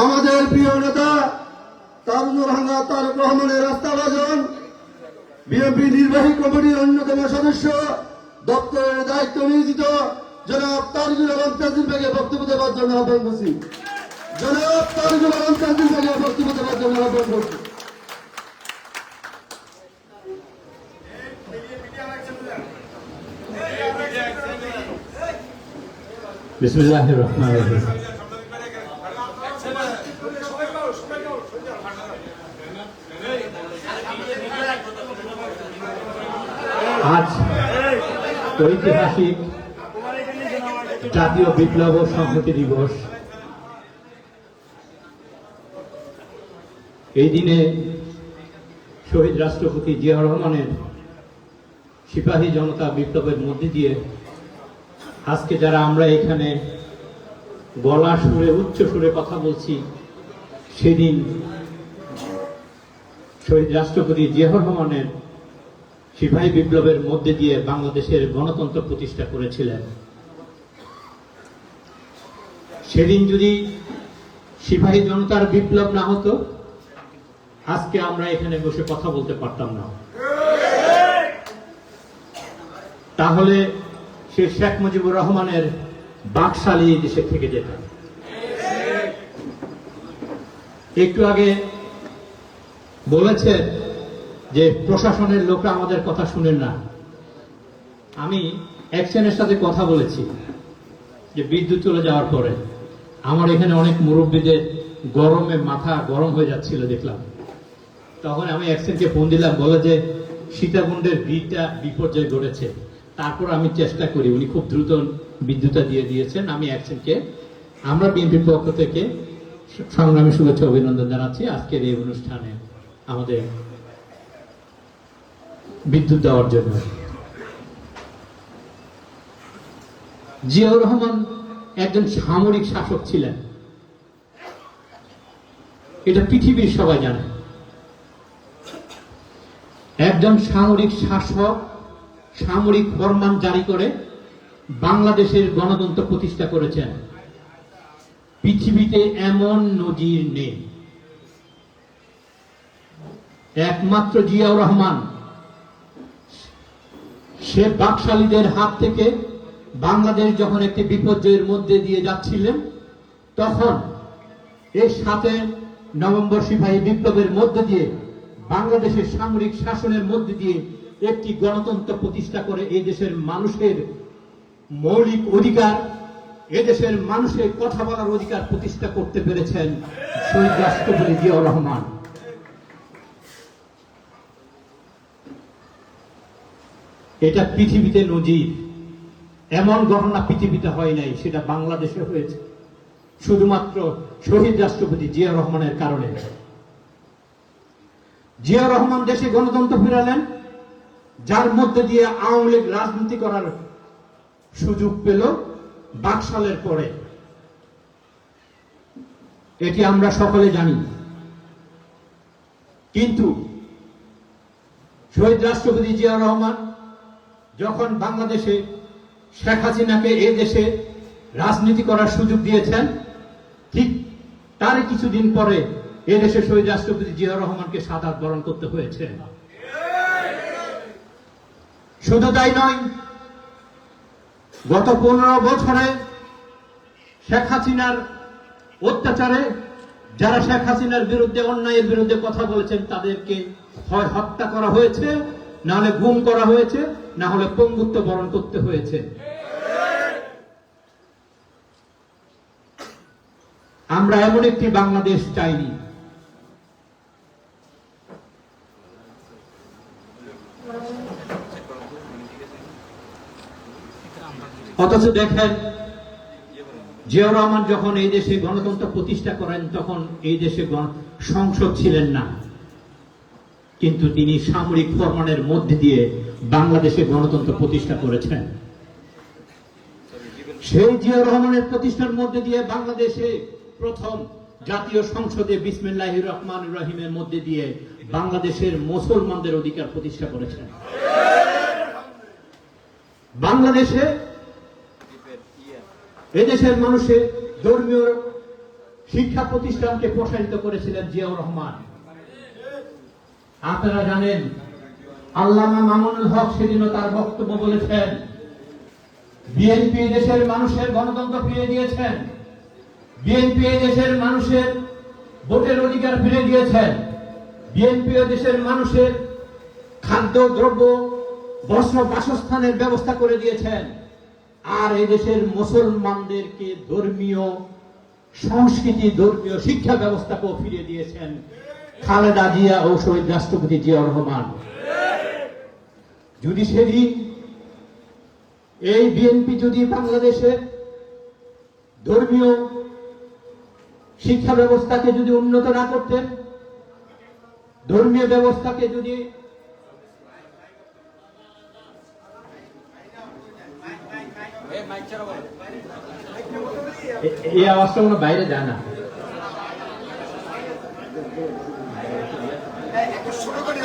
আমাদের প্রিয় নেতা তারুনুর হাঙ্গা তারক রহমানের রাস্তা বাজন বিএনপি নির্বাহী কমিটির অন্যতম সদস্য, দপ্তরের দায়িত্ব নিয়োজিত জনাব তারুজুল আলম তাজিল বেগে বক্তব্য দেওয়ার জন্য আহ্বান করছি। জনাব তারুজুল আলম তাজিল বেগে বক্তব্য দেওয়ার জন্য আহ্বান করছি। বিসমুল্লাহ রহমান রহিম। আজ ঐতিহাসিক জাতীয় বিপ্লব ও সংহতি দিবস। এই দিনে শহীদ রাষ্ট্রপতি জিয়া রহমানের সিপাহী জনতা বিপ্লবের মধ্যে দিয়ে আজকে যারা আমরা এখানে গলা সুরে, উচ্চ সুরে কথা বলছি, সেদিন শহীদ রাষ্ট্রপতি জিয়াউর রহমানের সিপাহী বিপ্লবের মধ্যে দিয়ে বাংলাদেশের গণতন্ত্র প্রতিষ্ঠা করেছিলেন। সেদিন যদি সিপাহী জনতার বিপ্লব না হতো, আজকে আমরা এখানে বসে কথা বলতে পারতাম না। তাহলে সে শেখ মুজিবুর রহমানের বাকশালী দেশে থেকে যেত একটু আগে বলেছেন যে প্রশাসনের লোকরা আমাদের কথা শুনেন না। আমি অ্যাকশনের সাথে কথা বলেছি, যে বিদ্যুৎ চলে যাওয়ার পরে। আমার এখানে অনেক মুরব্বীদের গরমে মাথা গরম হয়ে যাচ্ছিল দেখলাম। তখন আমি অ্যাকশনকে ফোন দিলাম, বলে যে সীতাকুণ্ডের বিটা বিপর্যয় ঘটেছে। তারপর আমি চেষ্টা করি, উনি খুব দ্রুত বিদ্যুৎটা দিয়ে দিয়েছেন। আমি অ্যাকশনকে আমরা বিএনপির পক্ষ থেকে সংগ্রামী শুভেচ্ছা অভিনন্দন জানাচ্ছি। আজকের এই অনুষ্ঠানে আমাদের বিদ্যুৎ দেওয়ার জন্য। জিয়াউর রহমান একজন সামরিক শাসক ছিলেন। এটা পৃথিবীর সবাই জানে। একজন সামরিক শাসক সামরিক ফরমান জারি করে বাংলাদেশের গণতন্ত্র প্রতিষ্ঠা করেছেন। পৃথিবীতে এমন নজির নেই। একমাত্র জিয়াউর রহমান সে বাকশালীদের হাত থেকে বাংলাদেশ যখন একটি বিপর্যয়ের মধ্যে দিয়ে যাচ্ছিলেন, তখন এর সাথে নভেম্বর সিপাহী বিপ্লবের মধ্যে দিয়ে, বাংলাদেশের সামরিক শাসনের মধ্যে দিয়ে একটি গণতন্ত্র প্রতিষ্ঠা করে এই দেশের মানুষের মৌলিক অধিকার এদেশের মানুষের কথা বলার অধিকার প্রতিষ্ঠা করতে পেরেছেন শহীদ রাষ্ট্রপতি জিয়াউর রহমান। এটা পৃথিবীতে নজির। এমন ঘটনা পৃথিবীতে হয় নাই, সেটা বাংলাদেশে হয়েছে। শুধুমাত্র শহীদ রাষ্ট্রপতি জিয়া রহমানের কারণে। জিয়া রহমান দেশে গণতন্ত্র ফিরালেন, যার মধ্যে দিয়ে আওয়ামী লীগ রাজনীতি করার সুযোগ পেল বাকশালের পরে। এটি আমরা সকলে জানি। কিন্তু শহীদ রাষ্ট্রপতি জিয়া রহমান যখন বাংলাদেশে শেখ হাসিনাকে এ দেশে রাজনীতি করার সুযোগ দিয়েছেন, ঠিক তার কিছুদিন পরে এ দেশে শহীদ রাষ্ট্রপতি জিয়া রহমানকে সাদাত বরণ করতে হয়েছে। শুধু তাই নয়, গত পনেরো বছরে শেখ হাসিনার অত্যাচারে যারা শেখ হাসিনার বিরুদ্ধে, অন্যায়ের বিরুদ্ধে কথা বলেছেন, তাদেরকে হয় হত্যা করা হয়েছে। না হলে গুম করা হয়েছে, না হলে পঙ্গুত্ব বরণ করতে হয়েছে। আমরা এমন একটি বাংলাদেশ চাইনি। অথচ দেখেন, জিয়াউর রহমান যখন এই দেশে গণতন্ত্র প্রতিষ্ঠা করেন, তখন এই দেশে সংসদ ছিলেন না। কিন্তু তিনি সামরিক ফরমানের মধ্যে দিয়ে বাংলাদেশে গণতন্ত্র প্রতিষ্ঠা করেছেন। সেই জিয়া রহমানের প্রতিষ্ঠার মধ্যে দিয়ে বাংলাদেশে প্রথম জাতীয় সংসদে বিসমিল্লাহ রহমান রহিমের মধ্যে দিয়ে বাংলাদেশের মুসলমানদের অধিকার প্রতিষ্ঠা করেছেন। বাংলাদেশে এদেশের মানুষের ধর্মীয় শিক্ষা প্রতিষ্ঠানকে প্রসারিত করেছিলেন জিয়াউর রহমান। আপনারা জানেন, আল্লামা মামুনুল হক সেদিনও তার বক্তব্য বলেছেন, বিএনপি দেশের মানুষের গণতন্ত্র ফিরে দিয়েছেন, বিএনপি দেশের মানুষের ভোটের অধিকার ফিরে দিয়েছেন, বিএনপি দেশের মানুষের খাদ্য, দ্রব্য বস্ত্র বাসস্থানের ব্যবস্থা করে দিয়েছেন, আর দেশের মুসলমানদেরকে ধর্মীয় সংস্কৃতি, ধর্মীয় শিক্ষা ব্যবস্থাকেও ফিরে দিয়েছেন। খালেদা জিয়া ও শহীদ রাষ্ট্রপতি জিয়াউর রহমান। যদি সেদিন এই বিএনপি যদি বাংলাদেশের ধর্মীয় শিক্ষা ব্যবস্থাকে যদি উন্নত না করতেন ধর্মীয় ব্যবস্থাকে যদি এই আওয়াজটা বাইরে যায় না। একটু শুরু করি